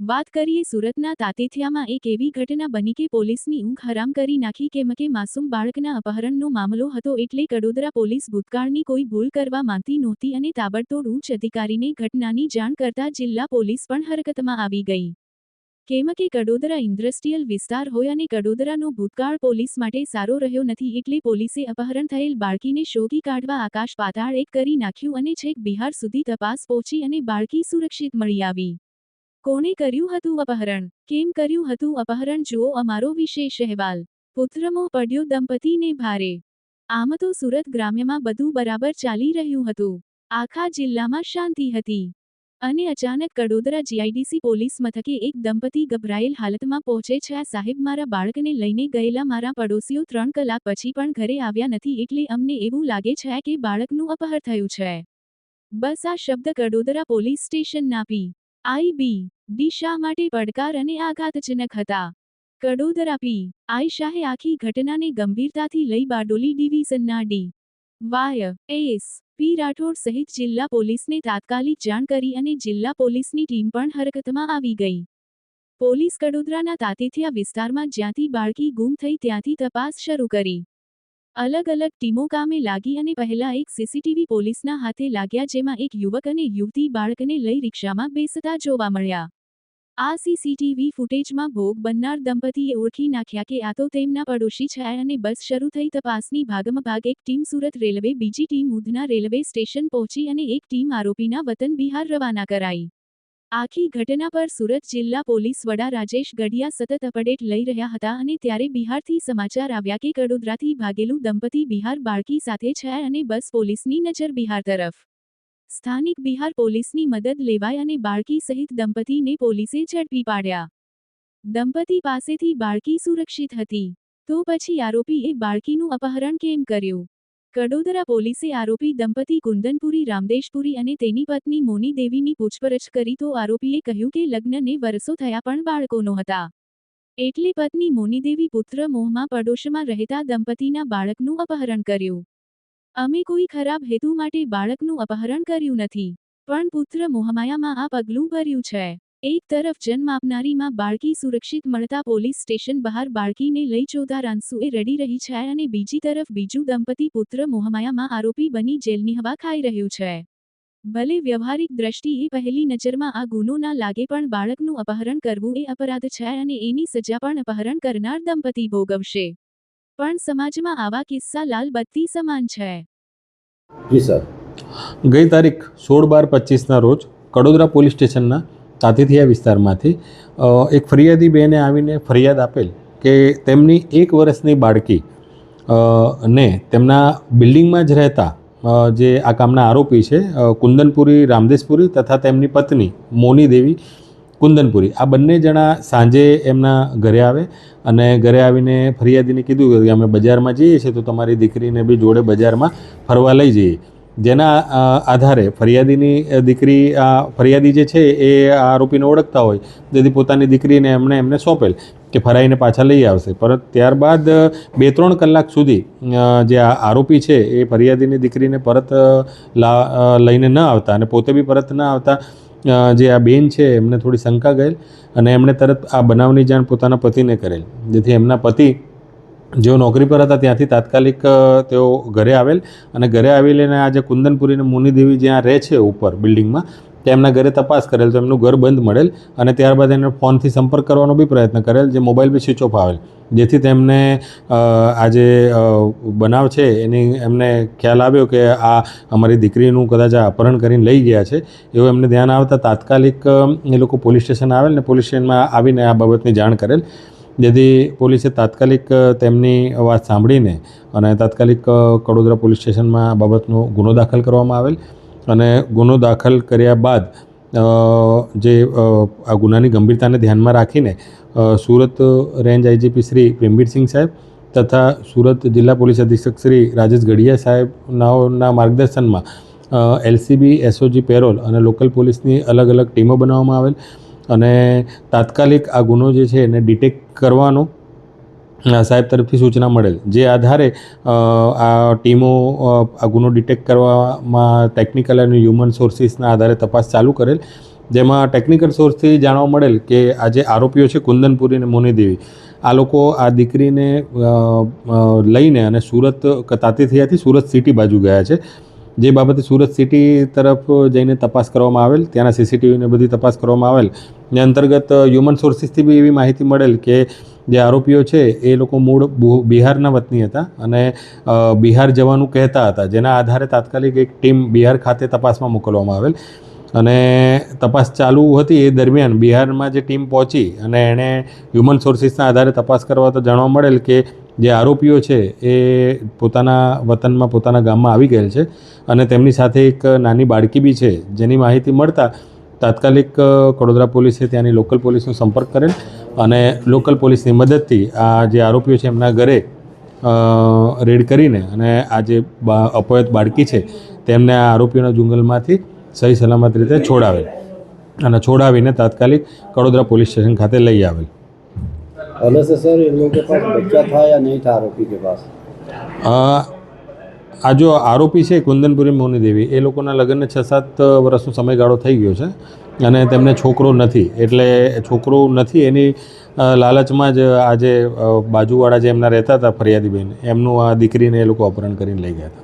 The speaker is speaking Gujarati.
વાત કરીએ સુરતના તાતેથિયામાં એક એવી ઘટના બની કે પોલીસની ઊંઘ હરામ કરી નાખી કેમ કે માસૂમ બાળકના અપહરણનો મામલો હતો એટલે કડોદરા પોલીસ ભૂતકાળની કોઈ ભૂલ કરવા માંગતી નહોતી અને તાબડતોડ ઉચ્ચ અધિકારીને ઘટનાની જાણ કરતા જિલ્લા પોલીસ પણ હરકતમાં આવી ગઈ. કેમ કે કડોદરા ઇન્ડસ્ટ્રીયલ વિસ્તાર હોય અને કડોદરાનો ભૂતકાળ પોલીસ માટે સારો રહ્યો નથી એટલે પોલીસે અપહરણ થયેલ બાળકીને શોધી કાઢવા આકાશ પાતાળ એક કરી નાખ્યું અને છેક બિહાર સુધી તપાસ પહોંચી અને બાળકી સુરક્ષિત મળી આવી. કોણે કર્યું હતું અપહરણ? કેમ કર્યું હતું અપહરણ? જુઓ અમારો વિશેષ અહેવાલ પુત્રમો પડ્યો દંપતીને ભારે. આમ તો સુરત ગ્રામ્યમાં બધું બરાબર ચાલી રહ્યું હતું. આખા જિલ્લામાં શાંતિ હતી. અને અચાનક કડોદરા જીઆઈડીસી પોલીસ મથકે એક દંપતી ગભરાયેલ હાલતમાં પહોંચે છે. આ સાહેબ મારા બાળકને લઈને ગયેલા મારા પડોશીઓ ત્રણ કલાક પછી પણ ઘરે આવ્યા નથી એટલે અમને એવું લાગે છે કે બાળકનું અપહર થયું છે. બસ આ શબ્દ કડોદરા પોલીસ સ્ટેશન નાપી બી, ડી શાહ માટે પડકાર અને આઘાતજનક હતા. કડોદરા પી, આઈ શાહે આખી ઘટનાને ગંભીરતાથી લઈ Bardoli ડિવિઝનના D. Y S P Rathod સહિત જિલ્લા પોલીસને તાત્કાલિક જાણ કરી અને જિલ્લા પોલીસની ટીમ પણ હરકતમાં આવી ગઈ. પોલીસ કડોદરાના તાતીથિયા વિસ્તારમાં જ્યાંથી બાળકી ગુમ થઈ ત્યાંથી તપાસ શરૂ કરી. અલગ અલગ ટીમો કામે લાગી અને પહેલા એક સીસીટીવી પોલીસના હાથે લાગ્યા જેમાં એક યુવક અને યુવતી બાળકને લઈ રિક્ષામાં બેસતા જોવા મળ્યા. આ સીસીટીવી ફૂટેજમાં ભોગ બનનાર દંપતીએ ઓળખી નાખ્યા કે આ તો તેમના પડોશી છે અને બસ શરૂ થઈ તપાસની ભાગમાં ભાગ એક ટીમ સુરત રેલવે, બીજી ટીમ ઉધના રેલવે સ્ટેશન પહોંચી અને એક ટીમ આરોપીના વતન બિહાર રવાના કરાઈ. આખી ઘટના પર સુરત જિલ્લા પોલીસ વડા રાજેશ ગઢિયા સતત અપડેટ લઈ રહ્યા હતા અને ત્યારે બિહારથી સમાચાર આવ્યા કે કડોદરાથી ભાગેલું દંપતી બિહાર બાળકી સાથે છે અને બસ પોલીસની નજર બિહાર તરફ. સ્થાનિક બિહાર પોલીસની મદદ લેવાય અને બાળકી સહિત દંપતીને પોલીસે ઝડપી પાડ્યા. દંપતી પાસેથી બાળકી સુરક્ષિત હતી. તો પછી આરોપીએ બાળકીનું અપહરણ કેમ કર્યું? કડોદરા પોલીસે આરોપી દંપતી કુંદનપુરી, રામદેશપુરી અને તેની પત્ની મોની દેવીની પૂછપરછ કરી તો આરોપીએ કહ્યું કે લગ્નને વર્ષો થયા પણ બાળકોનો હતા. એટલે પત્ની મોનીદેવી પુત્ર મોહમાં પડોશમાં રહેતા દંપતીના બાળકનું અપહરણ કર્યું. અમે કોઈ ખરાબ હેતુ માટે બાળકનું અપહરણ કર્યું નથી, પણ પુત્ર મોહમાયામાં આ પગલું ભર્યું છે. એક તરફ જન્મ આપનારીમાં બાળકી સુરક્ષિત મળતા પોલીસ સ્ટેશન બહાર બાળકીને લઈ ચોધાર આંસુએ રડી રહી છે અને બીજી તરફ બીજું દંપતી પુત્ર મોહમાયામાં આરોપી બની જેલની હવા ખાઈ રહ્યું છે. ભલે વ્યવહારિક દ્રષ્ટિએ પહેલી નજરમાં આ ગુનો ના લાગે પણ બાળકનું અપહરણ કરવું એ અપરાધ છે અને એની સજા પણ અપહરણ કરનાર દંપતી ભોગવશે. પણ સમાજમાં આવા કિસ્સા લાલ બત્તી સમાન છે. જી સર. ગઈ તારીખ સોળ બાર પચીસના રોજ કડોદરા પોલીસ સ્ટેશનના તાતીથિયા વિસ્તારમાંથી એક ફરિયાદી બેને આવીને ફરિયાદ આપેલ કે તેમની એક વર્ષની બાળકી ને તેમના બિલ્ડિંગમાં જ રહેતા જે આ કામના આરોપી છે કુંદનપુરી રામદેશપુરી તથા તેમની પત્ની મોની દેવી કુંદનપુરી. આ બંને જણા સાંજે એમના ઘરે આવે અને ઘરે આવીને ફરિયાદીને કીધું કે અમે બજારમાં જઈએ છીએ તો તમારી દીકરીને બી જોડે બજારમાં ફરવા લઈ જઈએ. જેના આધારે ફરિયાદીની દીકરી, આ, ફરિયાદી જે છે, એ આ આરોપીને ઓળખતા હોય તેથી પોતાની દીકરીને એમણે એમને સોંપેલ કે ફરાઈને પાછા લઈ આવશે. પરત ત્યારબાદ, બે, ત્રણ કલાક સુધી જે આ આરોપી છે, એ ફરિયાદીની દીકરીને પરત લા લઈને ન આવતા અને પોતે બી પરત ન આવતા જે આ બેન છે, એમને થોડી શંકા ગયેલ અને એમણે તરત આ બનાવની જાણ પોતાના પતિને કરેલ. જેથી એમના પતિ જેઓ નોકરી પર હતા ત્યાંથી તાત્કાલિક તેઓ ઘરે આવેલ અને ઘરે આવીને આ જે કુંદનપુરી અને મુનિદેવી જ્યાં રહે છે ઉપર બિલ્ડિંગમાં તેમના ઘરે તપાસ કરેલ, તો એમનું ઘર બંધ મળેલ અને ત્યારબાદ એને ફોનથી સંપર્ક કરવાનો બી પ્રયત્ન કરેલ, જે મોબાઈલ બી સ્વિચ ઓફ આવેલ. જેથી તેમને આજે બનાવ છે, એની એમને ખ્યાલ આવ્યો કે આ અમારી દીકરીનું કદાચ આ અપહરણ કરીને લઈ ગયા છે. એવું એમને ધ્યાન આવતા તાત્કાલિક એ લોકો પોલીસ સ્ટેશન આવેલ ને પોલીસ સ્ટેશનમાં આવીને આ બાબતની જાણ કરેલ. જેથી પોલીસે તાત્કાલિક તેમની વાત સાંભળીને અને તાત્કાલિક કડોદરા પોલીસ સ્ટેશનમાં આ બાબતનો ગુનો દાખલ કરવામાં આવેલ અને ગુનો દાખલ કર્યા બાદ જે આ ગુનાની ગંભીરતાને ધ્યાનમાં રાખીને સુરત રેન્જ આઈજીપી શ્રી પ્રેમવીરસિંહ સાહેબ તથા સુરત જિલ્લા પોલીસ અધિક્ષક શ્રી રાજેશ ગઢિયા સાહેબનાઓના માર્ગદર્શનમાં એલસીબી, એસઓજી, પેરોલ અને લોકલ પોલીસની અલગ અલગ ટીમો બનાવવામાં આવેલ. અને તાત્કાલિક આ ગુનો જે છે એને ડિટેક્ટ કરવાનો સાહેબ તરફથી સૂચના મળેલ. જે આધારે આ ટીમો આ ગુનો ડિટેક્ટ કરવામાં ટેકનિકલ અને હ્યુમન સોર્સિસના આધારે તપાસ ચાલુ કરેલ. જેમાં ટેકનિકલ સોર્સથી જાણવા મળેલ કે આ જે આરોપીઓ છે કુંદનપુરી અને મોનીદેવી, આ લોકો આ દીકરીને લઈને અને સુરત તાતીથિયાથી સુરત સિટી બાજુ ગયા છે. જે બાબતે સુરત સિટી તરફ જઈને તપાસ કરવામાં આવેલ, ત્યાંના સીસીટીવીને બધી તપાસ કરવામાં આવેલ, ને અંતર્ગત હ્યુમન સોર્સિસથી બી એવી માહિતી મળેલ કે જે આરોપીઓ છે, એ લોકો મૂળ બિહારના વતની હતા અને બિહાર જવાનું કહેતા હતા, જેના આધારે તાત્કાલિક એક ટીમ બિહાર ખાતે તપાસમાં મોકલવામાં આવેલ. અને તપાસ ચાલુ હતી એ દરમિયાન બિહારમાં જે ટીમ પહોંચી અને એણે હ્યુમન સોર્સિસના આધારે તપાસ કરવા તો જાણવા મળેલ કે જે આરોપીઓ છે એ પોતાના વતનમાં, પોતાના ગામમાં આવી ગયેલ છે અને તેમની સાથે એક નાની બાળકી બી છે જેની માહિતી મળતા તાત્કાલિક કડોદરા પોલીસે ત્યાંની લોકલ પોલીસનો સંપર્ક કરેલ અને લોકલ પોલીસની મદદથી આ જે આરોપીઓ છે એમના ઘરે રેડ કરીને અને આ જે અપહૃત બાળકી છે તેમને આ આરોપીઓના જંગલમાંથી સહી સલામત રીતે છોડાવેલ અને છોડાવીને તાત્કાલિક કડોદરા પોલીસ સ્ટેશન ખાતે લઈ આવેલ. पहले से सर इन लोगों के पास बच्चा था या नहीं था आरोपी के पास અ, આ જો આરોપી છે કુંદનપુરી મોની દેવી એ લોકોના લગ્નને છ સાત વર્ષનો સમયગાળો થઈ ગયો છે અને તેમને છોકરો નથી એટલે છોકરો નથી એની અ, લાલચમાં જ આ જે અ, બાજુવાળા જે એમના રહેતા હતા ફરિયાદીબેન એમનું આ દીકરીને એ લોકો અપહરણ કરીને લઈ ગયા હતા